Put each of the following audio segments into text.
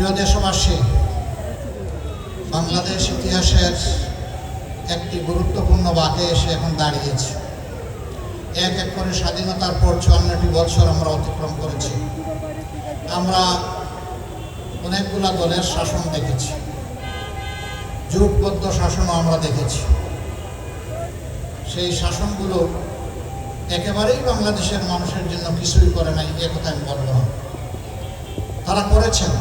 প্রিয় দেশবাসী, বাংলাদেশ ইতিহাসের একটি গুরুত্বপূর্ণ বাঁকে এসে এখন দাঁড়িয়েছে। এক এক করে স্বাধীনতার পর চুয়ান্নটি বছর আমরা অতিক্রম করেছি। আমরা অনেকগুলা দলের শাসন দেখেছি। যুগবদ্ধ শাসনও আমরা দেখেছি। সেই শাসনগুলো একেবারেই বাংলাদেশের মানুষের জন্য কিছুই করে নাই, এ কথা আমি বলব তারা করেছেন।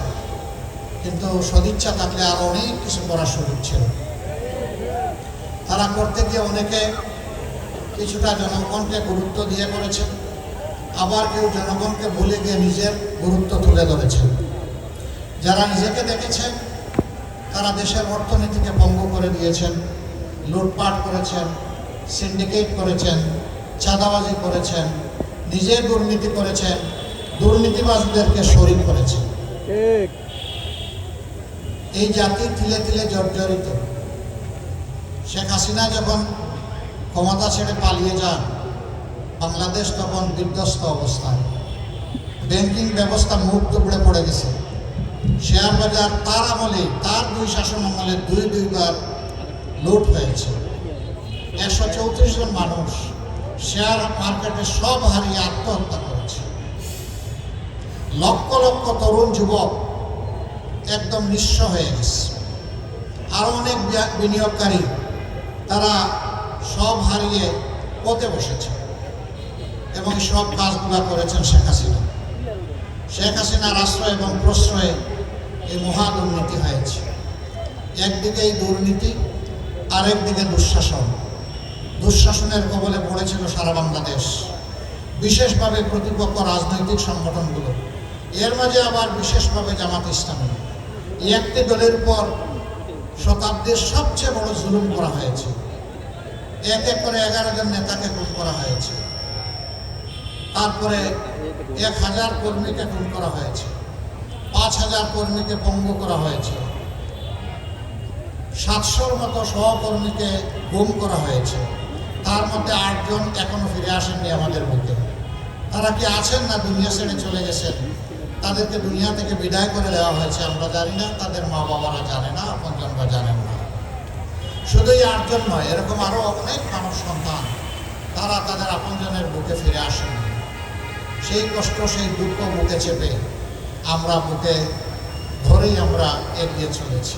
কিন্তু সদিচ্ছা থাকলে আরও অনেক কিছু করার সুযোগ ছিল। তারা করতে গিয়ে অনেকে কিছুটা জনগণকে গুরুত্ব দিয়ে করেছেন আবার কেউ জনগণকে ভুলে গিয়ে নিজের গুরুত্ব তুলে ধরেছেন যারা নিজেকে দেখেছেন তারা দেশের অর্থনীতিকে ভঙ্গ করে দিয়েছেন, লুটপাট করেছেন সিন্ডিকেট করেছেন, চাঁদাবাজি করেছেন নিজে দুর্নীতি করেছেন, দুর্নীতিবাজদেরকে শরিক করেছেন এই জাতি তিলে তিলে জর্জরিত। শেখ হাসিনা যখন ক্ষমতা ছেড়ে পালিয়ে যান, বাংলাদেশ তখন বিধ্বস্ত অবস্থায়। ব্যাংকিং ব্যবস্থা মুখ টুকরে পড়ে গেছে। শেয়ার বাজার তার আমলে, তার দুই শাসন আমলে দুই দুইবার লুট হয়েছে। একশো চৌত্রিশ জন মানুষ শেয়ার মার্কেটে সব হারিয়ে আত্মহত্যা করেছে। লক্ষ লক্ষ তরুণ যুবক একদম নিঃস্ব হয়ে গেছে। আরও অনেক বিনিয়োগকারী, তারা সব হারিয়ে পথে বসেছে এবং সব কাজগুলা করেছেন শেখ হাসিনা। শেখ হাসিনার আশ্রয় এবং প্রশ্রয়ে এই মহা দুর্নীতি হয়েছে। একদিকে এই দুর্নীতি, আরেকদিকে দুঃশাসন। দুঃশাসনের কবলে পড়েছিল সারা বাংলাদেশ। বিশেষভাবে প্রতিপক্ষ রাজনৈতিক সংগঠনগুলো। এর মাঝে আবার বিশেষভাবে জামাত ইসলামী। একটি দলের উপর শতাব্দীর সবচেয়ে বড় জুলুম করা হয়েছে। এক এক করে এগারো জন নেতাকে খুন করা হয়েছে। তারপরে এক হাজার কর্মীকে খুন করা হয়েছে। পাঁচ হাজার কর্মীকে পঙ্গু করা হয়েছে। সাতশোর মতো সহকর্মীকে গুম করা হয়েছে। তার মধ্যে আটজন এখনও ফিরে আসেননি আমাদের মধ্যে। তারা কি আছেন না দুনিয়া ছেড়ে চলে গেছেন? তাদেরকে দুনিয়া থেকে বিদায় করে দেওয়া হয়েছে, আমরা জানি না, তাদের মা বাবারা জানে না, আপনজনরা জানেন না। শুধু এই আটজন নয়, এরকম আরও অনেক মানুষ সন্তান, তারা তাদের আপনজনের বুকে ফিরে আসেন। সেই কষ্ট, সেই দুঃখ বুকে চেপে আমরা বুকে ধরেই আমরা এগিয়ে চলেছি।